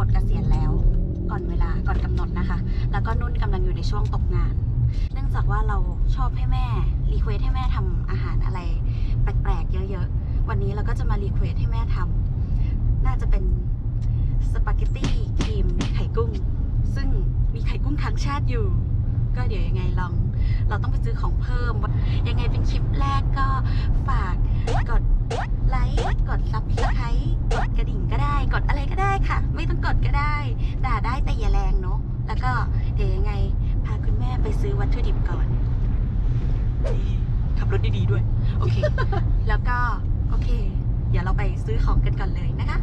ลดเกษียณแล้ว ก่อนเวลาก่อนกำหนดนะคะ แล้วก็นุ่นกำลังอยู่ในช่วงตกงาน เนื่องจากว่าเราชอบให้แม่รีเควสให้แม่ทำอาหารอะไร แปลกๆเยอะๆ วันนี้เราก็จะมารีเควสให้แม่ทำน่าจะเป็นสปาเกตตี้ครีมไข่กุ้ง ซึ่งมีไข่กุ้งค้างชาติอยู่ ก็เดี๋ยวยังไงลอง เราต้องไปซื้อของเพิ่ม ยังไงเป็นคลิปแรกก็ฝากกดไลค์กดซับสไครต์กดกระดิ่งก็ได้ กดอะไรก็ได้ค่ะ ไม่ ดก็ได้ ด่าได้แต่อย่าแรงเนาะแล้วก็เดี๋ยวยังไง พาคุณแม่ไปซื้อวัตถุดิบก่อนนี่ขับรถดีๆด้วย โอเค แล้วก็ โอเค เดี๋ยวเราไปซื้อของกันก่อนเลยนะคะ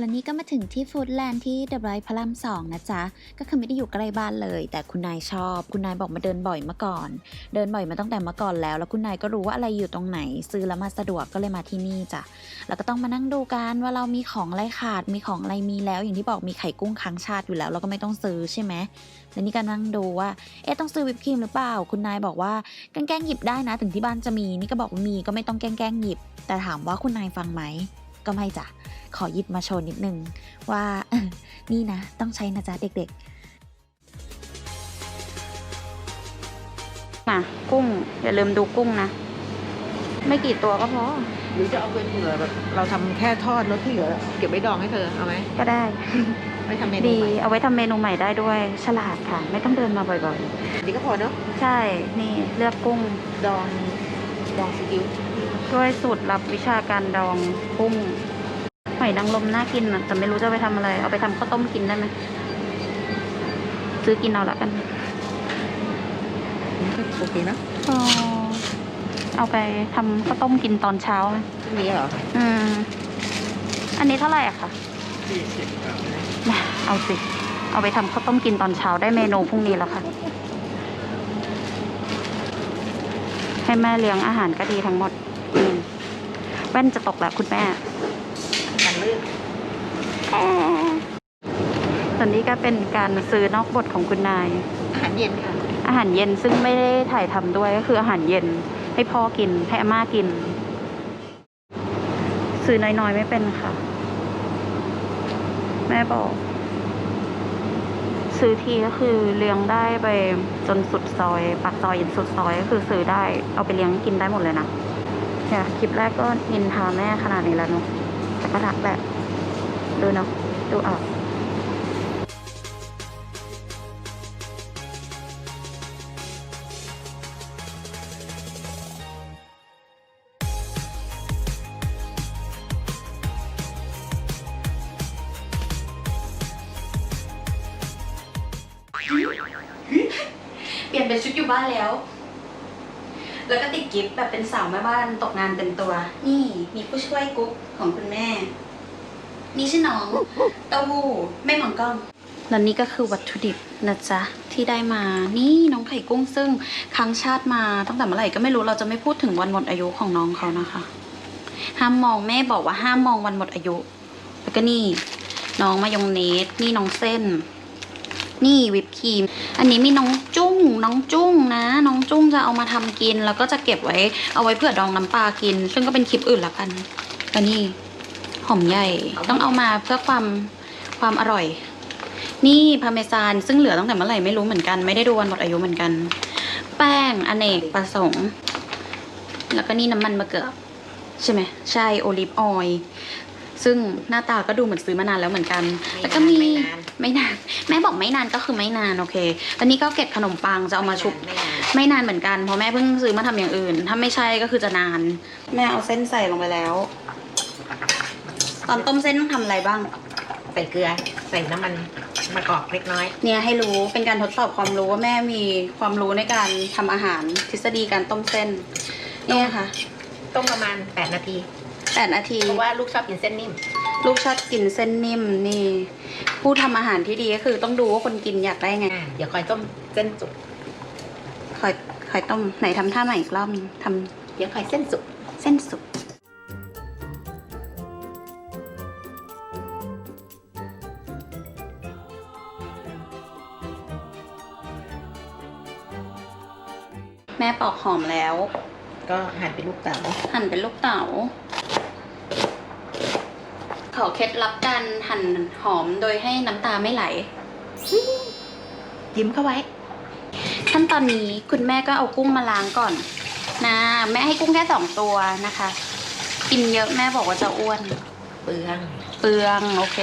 และนี่ก็มาถึงที่ฟูดแลนด์ที่เดอะไบรท์พระรามสองนะจ๊ะ ก็คือไม่ได้อยู่ใกล้บ้านเลย แต่คุณนายชอบ คุณนายบอกมาเดินบ่อยเมื่อก่อน เดินบ่อยมาตั้งแต่เมื่อก่อนแล้ว แล้วคุณนายก็รู้ว่าอะไรอยู่ตรงไหน ซื้อแล้วมาสะดวกก็เลยมาที่นี่จ้ะ แล้วก็ต้องมานั่งดูกันว่าเรามีของอะไรขาด มีของอะไรมีแล้ว อย่างที่บอกมีไข่กุ้งค้างชาติอยู่แล้ว เราก็ไม่ต้องซื้อใช่ไหมแล้วนี่ก็นั่งดูว่า เอ๊ะต้องซื้อวิปครีมหรือเปล่า คุณนายบอกว่าแกล้งหยิบได้นะ ถึงที่บ้านจะมี นี่ก็บอกว่ามีก็ไม่ต้องแกล้งหยิบ แต่ถามว่าคุณนายฟังไหม ก็ไม่จ้ะ ขอหยิบมาโชว์นิดนึง ว่านี่นะ ต้องใช้นะจ๊ะเด็กมากุ้ง อย่าลืมดูกุ้งนะ ไม่กี่ตัวก็พอ หรือจะเอาเป็นเผื่อแบบเราทำแค่ทอดรสที่เหลือ เก็บไว้ดองให้เธอเอาไหมก็ได้ไม่ทำเมนูดีใหม่เอาไว้ทำเมนูใหม่ได้ด้วยฉลาดค่ะ ไม่ต้องเดินมาบ่อยดีก็พอเนาะๆใช่ นี่เลือกกุ้งดองดองซีอิ๊ว ด้วยสูตรลับวิชาการดองกุ้งหอยนางรมน่ากินอะแต่ไม่รู้จะเอาไปทำอะไร เอาไปทำข้าวต้มกินได้ไหมซื้อกินเอาละกันโอเคนะอ๋อเอาไปทำข้าวต้มกินตอนเช้าไหมมีเหรอ อืม อันนี้เท่าไหร่อะคะมาเอาสิ เอาไปทำข้าวต้มกินตอนเช้าได้เมนูพรุ่งนี้แล้วค่ะ ให้แม่เลี้ยงอาหารก็ดีทั้งหมดอืม แว่นจะตกแล้วคุณแม่กันลื่นตอนนี้ก็เป็นการซื้อนอกบทของคุณนาย อาหารเย็นค่ะ อาหารเย็นซึ่งไม่ได้ถ่ายทำด้วยก็คืออาหารเย็นให้พ่อกินให้อาม่ากิน ซื้อน้อยๆไม่เป็นค่ะ แม่บอก ซื้อทีก็คือเลี้ยงได้ไปจนสุดซอยปากซอยยันสุดซอยก็คือซื้อได้เอาไปเลี้ยงกินได้หมดเลยนะ เนี่ยคลิปแรกก็นินทาแม่ขนาดนี้แล้วเนาะแต่ก็รักแหละดูเนาะดูออกเปลี่ยนเป็นชุดอยู่บ้านแล้ว แล้วก็ติดกิฟต์แบบเป็นสาวแม่บ้านตกงานเต็มตัว นี่มีผู้ช่วยกุ๊กของคุณแม่ นี่ชื่อน้องเต้าหู้ไม่มองกล้องแล้วนี่ก็คือวัตถุดิบนะจ๊ะ ที่ได้มานี่น้องไข่กุ้งซึ่งค้างชาติมาตั้งแต่เมื่อไหร่ก็ไม่รู้เราจะไม่พูดถึงวันหมดอายุของน้องเขานะคะ ห้ามมองแม่บอกว่าห้ามมองวันหมดอายุ แล้วก็นี่ น้องมายองเนสนี่น้องเส้น นี่วิปครีม อันนี้มีน้องจุ้ง น้องจุ้งนะ น้องจุ้งจะเอามาทำกิน แล้วก็จะเก็บไว้เอาไว้เผื่อดองน้ำปลากิน ซึ่งก็เป็นคลิปอื่นละกันแล้วนี่หอมใหญ่ต้องเอามาเพื่อความความอร่อย นี่พาเมซานซึ่งเหลือตั้งแต่เมื่อไหร่ไม่รู้เหมือนกันไม่ได้ดูวันหมดอายุเหมือนกัน แป้งอเนกประสงค์ แล้วก็นี่น้ำมันมะเขือใช่ไหมใช่โอลิฟออยล์ ซึ่งหน้าตาก็ดูเหมือนซื้อมานานแล้วเหมือนกัน แล้วก็มีไม่นานไม่นานแม่บอกไม่นานก็คือไม่นานโอเคอันนี้ก็เกล็ดขนมปังจะเอามาชุบไม่นานไม่นานเหมือนกันเพราะแม่เพิ่งซื้อมาทำอย่างอื่น ถ้าไม่ใช่ก็คือจะนาน แม่เอาเส้นใส่ลงไปแล้ว ตอนต้มเส้นต้องทำอะไรบ้าง ใส่เกลือ ใส่น้ำมันมะกอกเล็กน้อย เนี่ยให้รู้เป็นการทดสอบความรู้ว่าแม่มีความรู้ในการทำอาหารทฤษฎีการต้มเส้นเนี่ยค่ะ ต้มประมาณ 8 นาที แปดนาที เพราะว่าลูกชอบกินเส้นนิ่ม ลูกชอบกินเส้นนิ่มนี่ ผู้ทำอาหารที่ดีก็คือต้องดูว่าคนกินอยากได้ไง เดี๋ยวคอยต้มเส้นสุก คอยคอยต้มไหนทำท่าใหม่อีกรอบหนึ่งทเดี๋ยวคอยเส้นสุกเส้นสุก แม่ปอกหอมแล้ว ก็หั่นเป็นลูกเต๋าหั่นเป็นลูกเต๋า ขอเคล็ดลับการหั่นหอมโดยให้น้ำตาไม่ไหล ยิ้มเข้าไว้ ขั้นตอนนี้คุณแม่ก็เอากุ้งมาล้างก่อน นะ แม่ให้กุ้งแค่สองตัวนะคะ กินเยอะแม่บอกว่าจะอ้วน เปลือง เปลืองโอเค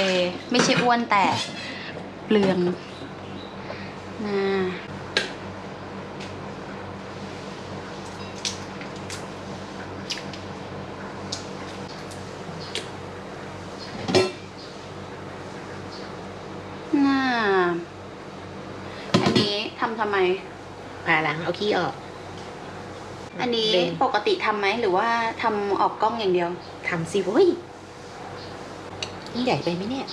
ไม่ใช่อ้วนแต่เปลืองนะน่าอันนี้ทำทำไม ผ่าหลังเอาขี้ออก อันนี้เบนปกติทำไหมหรือว่าทำออกกล้องอย่างเดียว ทำสิเว้ยนี่ใหญ่ไปไหมเนี่ย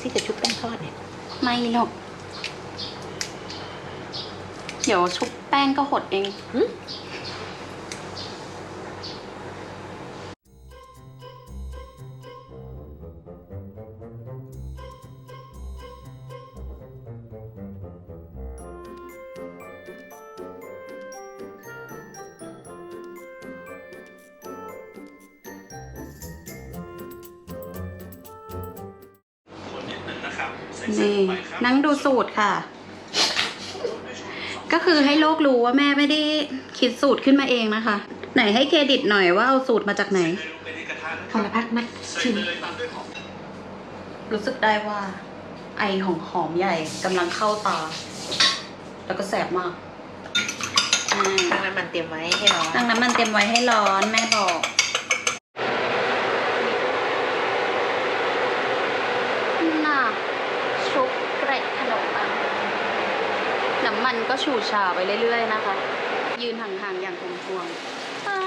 ที่จะชุบแป้งทอดเนี่ย ไม่หรอก เดี๋ยวชุบแป้งก็หดเอง นี่นั่งดูสูตรค่ะ ก็คือให้โลกรู้ว่าแม่ไม่ได้คิดสูตรขึ้นมาเองนะคะ ไหนให้เครดิตหน่อยว่าเอาสูตรมาจากไหนพลพักนักชิมรู้สึกได้ว่า ไอของหอมใหญ่กำลังเข้าตา แล้วก็แสบมากอ่าตั้งน้ำมันเตรียมไว้ให้ร้อนตั้งน้ำมันเต็มไว้ให้ร้อนแม่บอก น่าชุบเกร็ดขนมปัง น้ำมันก็ฉูดฉาไปเรื่อยๆนะคะ ยืนห่างๆอย่างคงทวงๆอ่า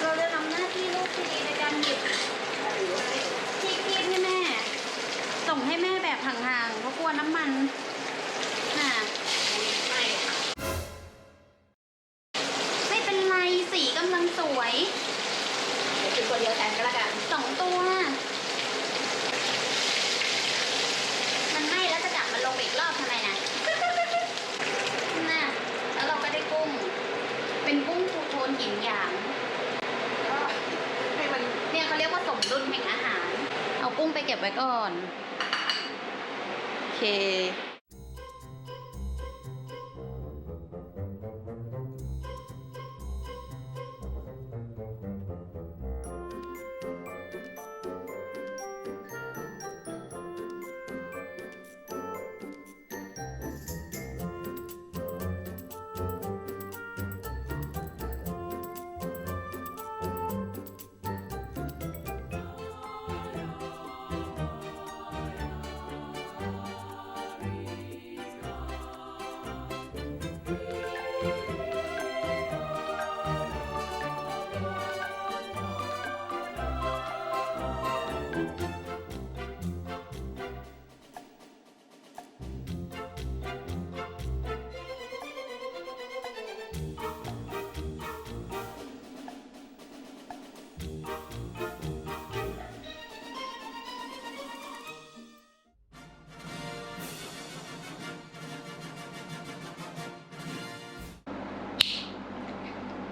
เราจะทำหน้าที่ลูกที่ดีในการหยิบที่คีบให้แม่ ส่งให้แม่แบบห่างๆเพราะกลัวน้ำมันน่ะไม่เป็นไรสีกำลังสวยเดี๋ยวเป็นตัวเดียวกันก็แล้วกันสองตัว มันไหม้แล้วจะจับมันลงไปอีก รอบทำไมนะน่ะแล้วเราก็ได้กุ้ง เป็นกุ้งทูโทนหยินหยางให้มันเนี่ยเขาเรียกว่าสมดุลแห่งอาหาร เอากุ้งไปเก็บไว้ก่อน โอเค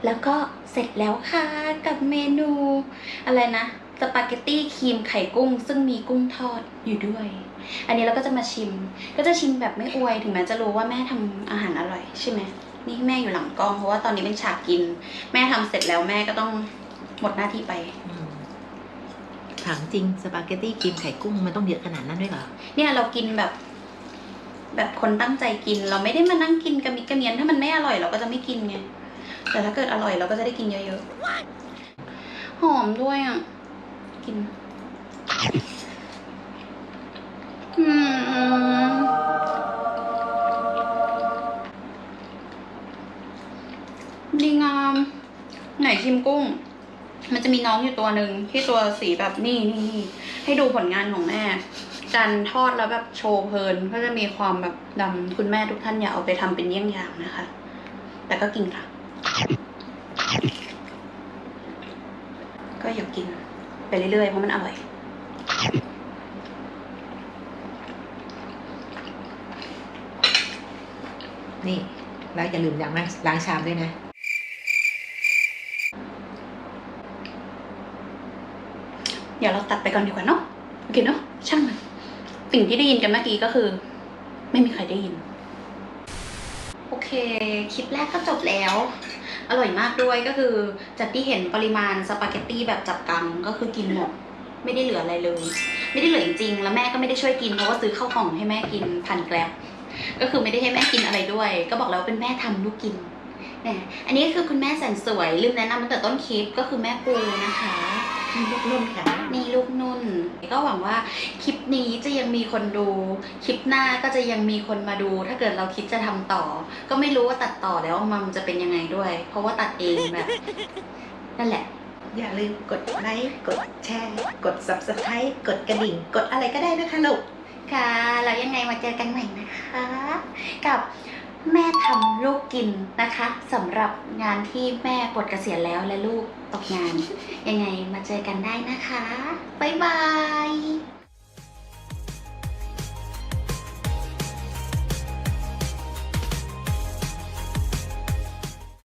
แล้วก็เสร็จแล้วค่ะกับเมนู อะไรนะสปาเกตตี้ครีมไข่กุ้ง ซึ่งมีกุ้งทอดอยู่ด้วย อันนี้เราก็จะมาชิม ก็จะชิมแบบไม่อวยถึงแม้จะรู้ว่าแม่ทำอาหารอร่อยใช่ไหมนี่แม่อยู่หลังกล้องเพราะว่าตอนนี้เป็นฉากกิน แม่ทำเสร็จแล้วแม่ก็ต้องหมดหน้าที่ไปอืมถามจริงสปาเกตตี้ครีมไข่กุ้งมันต้องเยอะขนาดนั้นด้วยเหรอเนี่ยเรากินแบบ แบบคนตั้งใจกิน เราไม่ได้มานั่งกินกระมิดกระเมียนถ้ามันไม่อร่อยเราก็จะไม่กินไง แต่ถ้าเกิดอร่อยเราก็จะได้กินเยอะๆ หอมด้วยอะ กิน อืมดีงาม ไหนชิมกุ้ง มันจะมีน้องอยู่ตัวหนึ่งที่ตัวสีแบบนี่นี่นี่ให้ดูผลงานของแม่การทอดแล้วแบบโชว์เพลินก็จะมีความแบบดำคุณแม่ทุกท่านอย่าเอาไปทำเป็นเยี่ยงอย่างนะคะ แต่ก็กินค่ะ ก็อย่ากินไปเรื่อยๆ เพราะมันอร่อย นี่ แล้วอย่าลืมล้างนะล้างชามด้วยนะ เดี๋ยวเราตัดไปก่อนดีกว่าเนาะโอเคเนาะช่างมัน สิ่งที่ได้ยินกันเมื่อกี้ก็คือ ไม่มีใครได้ยิน โอเค คลิปแรกก็จบแล้ว อร่อยมากด้วยก็คือจากที่เห็นปริมาณสปาเกตตี้แบบจับกังก็คือกินหมดไม่ได้เหลืออะไรเลย ไม่ได้เหลือจริงๆแล้วแม่ก็ไม่ได้ช่วยกินเพราะว่าซื้อข้าวกล่องให้แม่กินพันแกลบก็คือไม่ได้ให้แม่กินอะไรด้วย ก็บอกแล้วเป็นแม่ทำลูกกิน เนี่ยอันนี้ก็คือคุณแม่แสนสวย ลืมแนะนำตั้งแต่ต้นคลิปก็คือแม่ปูนะคะลูกนุ่นค่ะ นี่ลูกนุ่น ก็หวังว่าคลิปนี้จะยังมีคนดู คลิปหน้าก็จะยังมีคนมาดู ถ้าเกิดเราคิดจะทำต่อ ก็ไม่รู้ว่าตัดต่อแล้วมันจะเป็นยังไงด้วย เพราะว่าตัดเองแบบ นั่นแหละ อย่าลืมกดไลค์ กดแชร์ กด subscribe กดกระดิ่ง กดอะไรก็ได้นะคะลูก ค่ะ แล้วยังไงมาเจอกันใหม่นะคะ กับ แม่ทำลูกกินนะคะสำหรับงานที่แม่ปลดเกษียณแล้วและลูกตกงาน ยังไงมาเจอกันได้นะคะ บ๊ายบาย